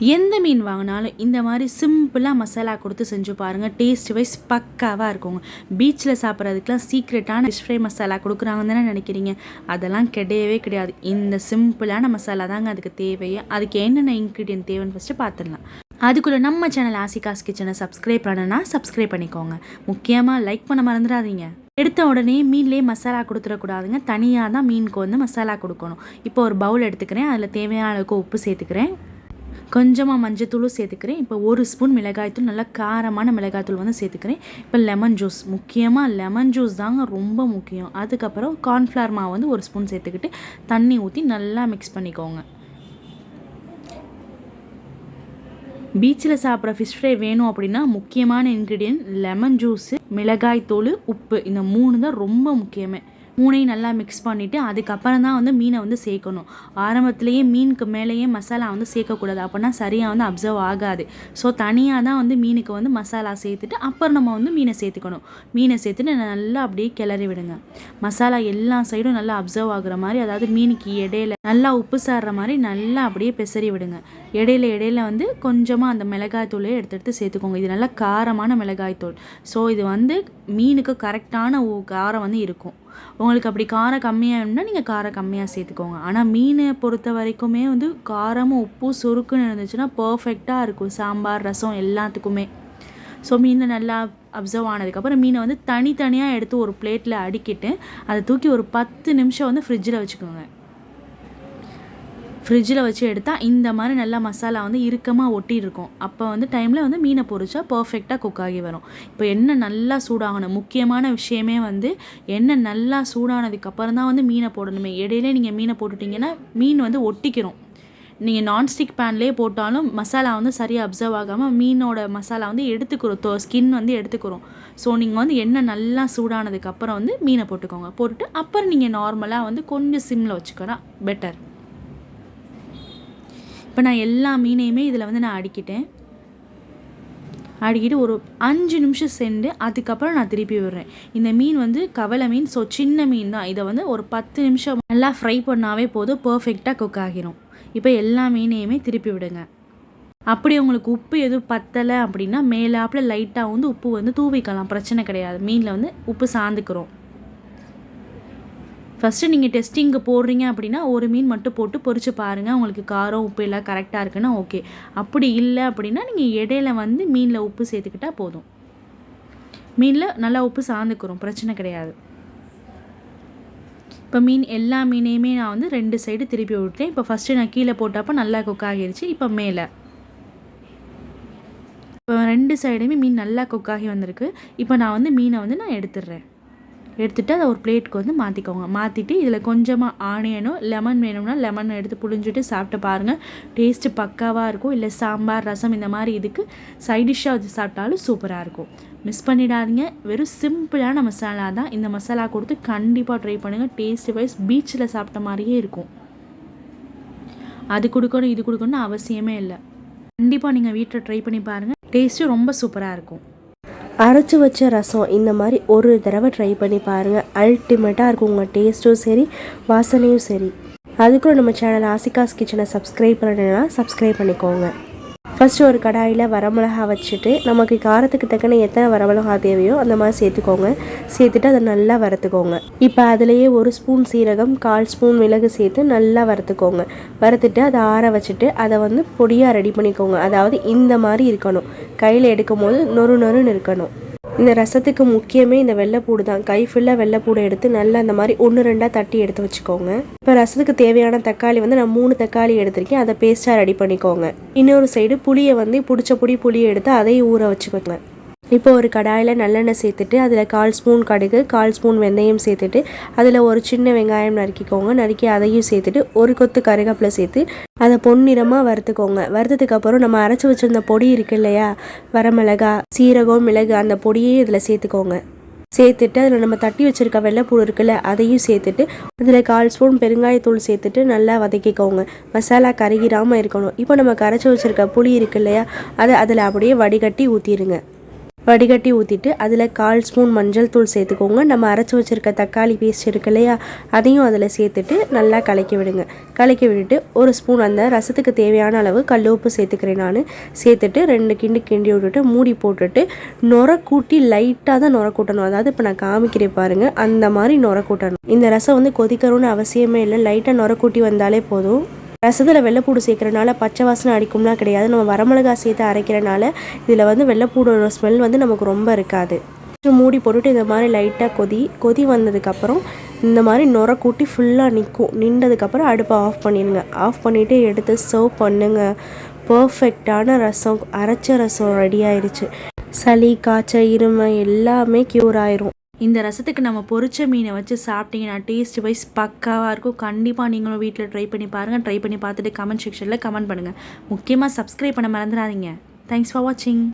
எந்த மீன் வாங்கினாலும் இந்த மாதிரி சிம்பிளாக மசாலா கொடுத்து செஞ்சு பாருங்கள் டேஸ்ட் வைஸ் பக்காவாக இருக்குங்க. பீச்சில் சாப்பிட்றதுக்கெலாம் சீக்ரெட்டான ஃபிஷ் ஃப்ரை மசாலா கொடுக்குறாங்கன்னு தானே நினைக்கிறீங்க? அதெல்லாம் கிடையவே கிடையாது. இந்த சிம்பிளான மசாலா தாங்க அதுக்கு தேவையோ. அதுக்கு என்னென்ன இன்க்ரீடியன்ட் தேவைன்னு ஃபஸ்ட்டு பார்த்துடலாம் அதுக்குள்ளே நம்ம சேனல் ஆசிகாஸ் கிச்சனை சப்ஸ்கிரைப் பண்ணனா சப்ஸ்கிரைப் பண்ணிக்கோங்க. முக்கியமாக லைக் பண்ண மறந்துடாதீங்க. எடுத்த உடனே மீன்லேயே மசாலா கொடுத்துடக்கூடாதுங்க. தனியாக தான் மீனுக்கு வந்து மசாலா கொடுக்கணும். இப்போ ஒரு பவுல் எடுத்துக்கிறேன். அதில் தேவையான அளவுக்கு உப்பு சேர்த்துக்கிறேன். கொஞ்சமாக மஞ்சத்தூளும் சேர்த்துக்கிறேன். இப்போ ஒரு ஸ்பூன் மிளகாய்த்தூள் நல்லா காரமான மிளகாய்த்தூள் வந்து சேர்த்துக்கிறேன். இப்போ லெமன் ஜூஸ் முக்கியமாக லெமன் ஜூஸ் தாங்க ரொம்ப முக்கியம். அதுக்கப்புறம் கார்ன்ஃப்ளவர் மாவு வந்து ஒரு ஸ்பூன் சேர்த்துக்கிட்டு தண்ணி ஊற்றி நல்லா மிக்ஸ் பண்ணிக்கோங்க. பீச்சில் சாப்பிட்ற ஃபிஷ் ஃப்ரை வேணும் அப்படின்னா முக்கியமான இன்க்ரீடியன்ட் லெமன் ஜூஸு மிளகாய் தூள் உப்பு. இந்த மூணு தான் ரொம்ப முக்கியமே. மூணையும் நல்லா மிக்ஸ் பண்ணிவிட்டு அதுக்கப்புறம் தான் வந்து மீனை வந்து சேர்க்கணும். ஆரம்பத்துலேயே மீனுக்கு மேலேயே மசாலா வந்து சேர்க்கக்கூடாது. அப்படின்னா சரியாக வந்து அப்சர்வ் ஆகாது. ஸோ தனியாக தான் வந்து மீனுக்கு வந்து மசாலா சேர்த்துட்டு அப்புறம் நம்ம வந்து மீனை சேர்த்துக்கணும். மீனை சேர்த்துட்டு நல்லா அப்படியே கிளறி விடுங்க. மசாலா எல்லா சைடும் நல்லா அப்சர்வ் ஆகுற மாதிரி அதாவது மீனுக்கு இடையில நல்லா உப்பு சாடுற மாதிரி நல்லா அப்படியே பெசரி விடுங்க. இடையில இடையில வந்து கொஞ்சமாக அந்த மிளகாய் தூளையே எடுத்து எடுத்து சேர்த்துக்கோங்க. இது நல்லா காரமான மிளகாய் தூள். ஸோ இது வந்து மீனுக்கு கரெக்டான காரம் வந்து இருக்கும். உங்களுக்கு அப்படி காரம் கம்மியாக வேணும்னா நீங்கள் காரம் கம்மியாக சேர்த்துக்கோங்க. ஆனால் மீனை பொறுத்த வரைக்குமே வந்து காரமும் உப்பு சுருக்குன்னு இருந்துச்சுன்னா பர்ஃபெக்டாக இருக்கும். சாம்பார் ரசம் எல்லாத்துக்குமே. ஸோ மீனை நல்லா அப்சர்வ் ஆனதுக்கப்புறம் மீனை வந்து தனித்தனியாக எடுத்து ஒரு பிளேட்டில் அடிக்கிட்டு அதை தூக்கி ஒரு பத்து நிமிஷம் வந்து ஃப்ரிட்ஜில் வச்சுக்கோங்க. ஃப்ரிட்ஜில் வச்சு எடுத்தால் இந்த மாதிரி நல்லா மசாலா வந்து இறுக்கமாக ஒட்டி இருக்கும் அப்போ வந்து டைமில் வந்து மீனை பொரிச்சா பர்ஃபெக்டாக குக் ஆகி வரும். இப்போ எண்ணெய் நல்லா சூடாகணும். முக்கியமான விஷயமே வந்து எண்ணெய் நல்லா சூடானதுக்கப்புறம் தான் வந்து மீனை போடணுமே. இடையிலே நீங்கள் மீனை போட்டுட்டிங்கன்னா மீன் வந்து ஒட்டிக்கிறோம் நீங்கள் நான்ஸ்டிக் பேன்லேயே போட்டாலும் மசாலா வந்து சரியாக அப்சர்வ் ஆகாமல் மீனோட மசாலா வந்து எடுத்துக்கிறோம். தோ ஸ்கின் வந்து எடுத்துக்கிறோம். ஸோ நீங்கள் வந்து எண்ணெய் நல்லா சூடானதுக்கப்புறம் வந்து மீனை போட்டுக்கோங்க. போட்டுட்டு அப்புறம் நீங்கள் நார்மலாக வந்து கொஞ்சம் சிம்மில் வச்சுக்கோனா பெட்டர் இப்போ நான் எல்லா மீனையுமே இதில் வந்து நான் அடிக்கிட்டேன். அடிக்கிட்டு ஒரு அஞ்சு நிமிஷம் சென்று அதுக்கப்புறம் நான் திருப்பி விடுறேன். இந்த மீன் வந்து கவலை மீன் ஸோ சின்ன மீன் தான். இதை வந்து ஒரு பத்து நிமிஷம் நல்லா ஃப்ரை பண்ணாவே போதும் பர்ஃபெக்டாக குக் ஆகிரும். இப்போ எல்லா மீனையுமே திருப்பி விடுங்க. அப்படி உங்களுக்கு உப்பு எதுவும் பத்தலை அப்படின்னா மேலாப்பில் லைட்டாக வந்து உப்பு வந்து தூவிக்கலாம். பிரச்சனை கிடையாது. மீனில் வந்து உப்பு சாந்துக்கிறோம். ஃபஸ்ட்டு நீங்கள் டெஸ்டிங்கு போடுறீங்க அப்படின்னா ஒரு மீன் மட்டும் போட்டு பொறிச்சு பாருங்கள் உங்களுக்கு காரம் உப்பு எல்லாம் கரெக்டாக இருக்குன்னா ஓகே அப்படி இல்லை அப்படின்னா நீங்கள் இடையில வந்து மீனில் உப்பு சேர்த்துக்கிட்டால் போதும். மீனில் நல்லா உப்பு சார்ந்துக்கிறோம். பிரச்சனை கிடையாது. இப்போ மீன் எல்லா மீனையுமே நான் வந்து ரெண்டு சைடு திருப்பி விட்டேன் இப்போ ஃபஸ்ட்டு நான் கீழே போட்டப்போ நல்லா குக் ஆகிருச்சு. இப்போ மேலே. இப்போ ரெண்டு சைடுமே மீன் நல்லா குக் ஆகி வந்திருக்கு. இப்போ நான் வந்து மீனை வந்து நான் எடுத்துடுறேன். எடுத்துகிட்டு அதை ஒரு பிளேட்டுக்கு வந்து மாற்றிக்கோங்க மாற்றிட்டு இதில் கொஞ்சமாக ஆனியனும் லெமன் வேணும்னா லெமன் எடுத்து புழிஞ்சிட்டு சாப்பிட்டு பாருங்கள் டேஸ்ட்டு பக்காவாக இருக்கும். இல்லை சாம்பார் ரசம் இந்த மாதிரி இதுக்கு சைடிஷ்ஷாக வச்சு சாப்பிட்டாலும் சூப்பராக இருக்கும். மிஸ் பண்ணிடாதீங்க. வெறும் சிம்பிளான மசாலா தான். இந்த மசாலா கொடுத்து கண்டிப்பாக ட்ரை பண்ணுங்கள் டேஸ்ட் வைஸ் பீச்சில் சாப்பிட்ட மாதிரியே இருக்கும். அது கொடுக்கணும் இது கொடுக்கணும்னு அவசியமே இல்லை. கண்டிப்பாக நீங்கள் வீட்டில் ட்ரை பண்ணி பாருங்கள் டேஸ்ட்டு ரொம்ப சூப்பராக இருக்கும். அரைச்சி வச்ச ரசம் இந்த மாதிரி ஒரு தடவை ட்ரை பண்ணி பாருங்கள் அல்டிமேட்டாக இருக்கும் உங்கள் டேஸ்ட்டும் சரி வாசனையும் சரி. அதுக்குள்ள நம்ம சேனல் ஆசிகாஸ் கிச்சனை சப்ஸ்கிரைப் பண்ணலைன்னா சப்ஸ்கிரைப் பண்ணிக்கோங்க. ஃபஸ்ட்டு ஒரு கடாயில் வரமிளகா வச்சுட்டு நமக்கு காரத்துக்கு தக்கன எத்தனை வரமிளகா தேவையோ அந்த மாதிரி சேர்த்துக்கோங்க. சேர்த்துட்டு அதை நல்லா வறுத்துக்கோங்க. இப்போ அதுலேயே ஒரு ஸ்பூன் சீரகம் கால் ஸ்பூன் மிளகு சேர்த்து நல்லா வறுத்துக்கோங்க. வறுத்துட்டு அதை ஆற வச்சுட்டு அதை வந்து பொடியாக ரெடி பண்ணிக்கோங்க. அதாவது இந்த மாதிரி இருக்கணும். கையில் எடுக்கும் போது நொறு நொறுன்னு இருக்கணும். இந்த ரசத்துக்கு முக்கியமே இந்த வெள்ளைப்பூடு தான். கை ஃபுல்லாக வெள்ளைப்பூடை எடுத்து நல்லா அந்த மாதிரி ஒன்று ரெண்டாக தட்டி எடுத்து வச்சுக்கோங்க. இப்போ ரசத்துக்கு தேவையான தக்காளி வந்து நான் மூணு தக்காளி எடுத்திருக்கேன். அதை பேஸ்ட்டாக ரெடி பண்ணிக்கோங்க. இன்னொரு சைடு புளியை வந்து பிடிச்ச புடி புளியை எடுத்து அதையும் ஊற வச்சுக்கோங்க. இப்போ ஒரு கடாயில் நல்லெண்ணெய் சேர்த்துட்டு அதில் கால் ஸ்பூன் கடுகு கால் ஸ்பூன் வெந்தயம் சேர்த்துட்டு அதில் ஒரு சின்ன வெங்காயம் நறுக்கிக்கோங்க. நறுக்கி அதையும் சேர்த்துட்டு ஒரு கொத்து கருகப்பில் சேர்த்து அதை பொன்னிறமாக வறுத்துக்கோங்க. வறுத்ததுக்கு அப்புறம் நம்ம அரைச்சி வச்சுருந்த பொடி இருக்கு இல்லையா? வரமிளகா சீரகம் மிளகு அந்த பொடியே இதில் சேர்த்துக்கோங்க. சேர்த்துட்டு அதில் நம்ம தட்டி வச்சுருக்க வெள்ளைப்பூடு இருக்குல்ல அதையும் சேர்த்துட்டு அதில் கால் ஸ்பூன் பெருங்காயத்தூள் சேர்த்துட்டு நல்லா வதக்கிக்கோங்க. மசாலா கருகிராமல் இருக்கணும். இப்போ நம்ம கரைச்சி வச்சுருக்க புளி இருக்கு இல்லையா அதை அதில் அப்படியே வடிகட்டி ஊற்றிடுங்க வடிகட்டி ஊற்றிட்டு அதில் கால் ஸ்பூன் மஞ்சள் தூள் சேர்த்துக்கோங்க. நம்ம அரைச்சி வச்சுருக்க தக்காளி பேஸ்ட் இருக்கு இல்லையா? அதையும் அதில் சேர்த்துட்டு நல்லா கலக்கி விடுங்க. கலக்கி விட்டுட்டு ஒரு ஸ்பூன் அந்த ரசத்துக்கு தேவையான அளவு கல் உப்பு சேர்த்துக்கிறேன் நான். சேர்த்துட்டு ரெண்டு கிண்டு கிண்டி விட்டுட்டு மூடி போட்டுட்டு நுர கூட்டி லைட்டாக தான் நுர கூட்டணும். அதாவது இப்போ நான் காமிக்கிறேன் பாருங்கள் அந்த மாதிரி நுர கூட்டணும். இந்த ரசம் வந்து கொதிக்கணும்னு அவசியமே இல்லை. லைட்டாக நுர கூட்டி வந்தாலே போதும். ரசத்தில் வெள்ளைப்பூடு சேர்க்கறனால பச்சை வாசனை அடிக்கும்லாம் கிடையாது. நம்ம வரமிளகா சேர்த்து அரைக்கிறனால இதில் வந்து வெள்ளைப்பூடோட ஸ்மெல் வந்து நமக்கு ரொம்ப இருக்காது. மூடி போட்டுட்டு இந்த மாதிரி லைட்டாக கொதி கொதி வந்ததுக்கப்புறம் இந்த மாதிரி நுர கூட்டி ஃபுல்லாக நிற்கும் நின்றதுக்கப்புறம் அடுப்பை ஆஃப் பண்ணிடுங்க. ஆஃப் பண்ணிவிட்டு எடுத்து சர்வ் பண்ணுங்க. பர்ஃபெக்டான ரசம் அரைச்ச ரசம் ரெடி ஆயிடுச்சு. சளி காய்ச்சல் இருமை எல்லாமே க்யூர் ஆயிரும். இந்த ரசத்துக்கு நம்ம பொரிச்ச மீனை வச்சு சாப்பிட்டீங்கன்னா டேஸ்ட் வைஸ் பக்காவாக இருக்கும். கண்டிப்பாக நீங்களும் வீட்டில் ட்ரை பண்ணி பாருங்கள் ட்ரை பண்ணி பார்த்துட்டு கமெண்ட் செக்ஷனில் கமெண்ட் பண்ணுங்கள் முக்கியமாக சப்ஸ்கிரைப் பண்ண மறந்துடாதீங்க. தேங்க்ஸ் ஃபார் வாட்சிங்